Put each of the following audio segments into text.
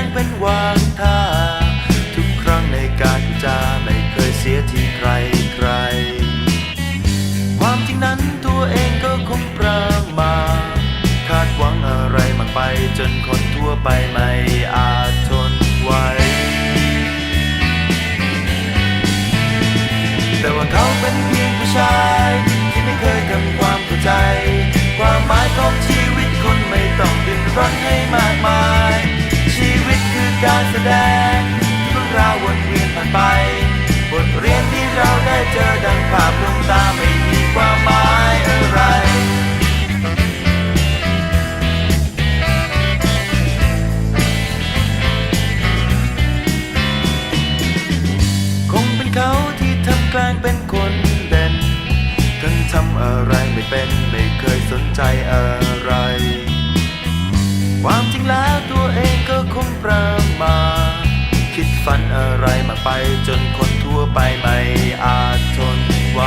งเป็นวางท่า ทุกครั้งในการจาไม่เคยเสียที่ใครใคร ความจริงนั้นตัวเองก็คงประมาคาดหวังอะไรมากไปจนคนทั่วไปไม่อาจทนไหวแต่ว่าเขาเป็นเพียงผู้ชาย ที่ไม่เคยทำความเข้าใจ ความหมายของชีวิตคนไม่ต้องดิ้นรนให้มากมาย การแสดงที่พวกเราวนเวียนผ่านไป บทเรียนที่เราได้เจอดังภาพลวงตาไม่มีความหมายอะไรคงเป็นเขาที่ทำกล้งเป็นคนเด่นทั้งทำอะไรไม่เป็นไม่เคยสนใจอะไร คงประมาทคิดฝันอะไรมากไปจนคนทั่วไปไม่อาจทนไหว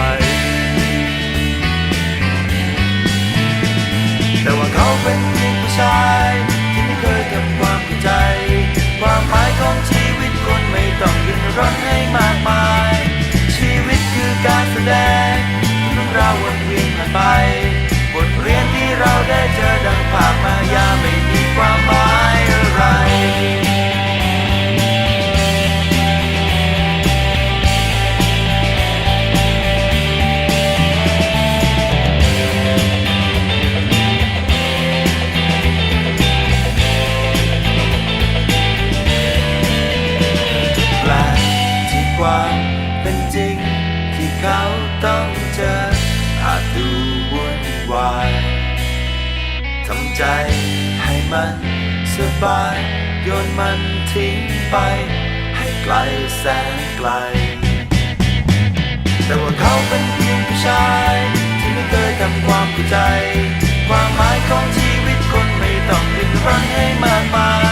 แต่ว่าเขาเป็นเพียงผู้ชาย ที่ไม่เคยทำความเข้าใจ ความหมายของชีวิตคนไม่ต้องดิ้นรนให้มากมาย ชีวิตคือการแสดงที่เรื่องราววนเวียนผ่านไป บทเรียนที่เราได้เจอดังภาพมายาไม่มีความหมาย ความเป็นจริงที่เขาต้องเจออาจดูวุ่นวายทำใจให้มันสบายโยนมันทิ้งไป ให้ไกลแสนไกล แต่ว่าเขาเป็นเพียงผู้ชายที่ไม่เคยทำความเข้าใจ ความหมายของชีวิตคนไม่ต้องดิ้นรนให้มากมาย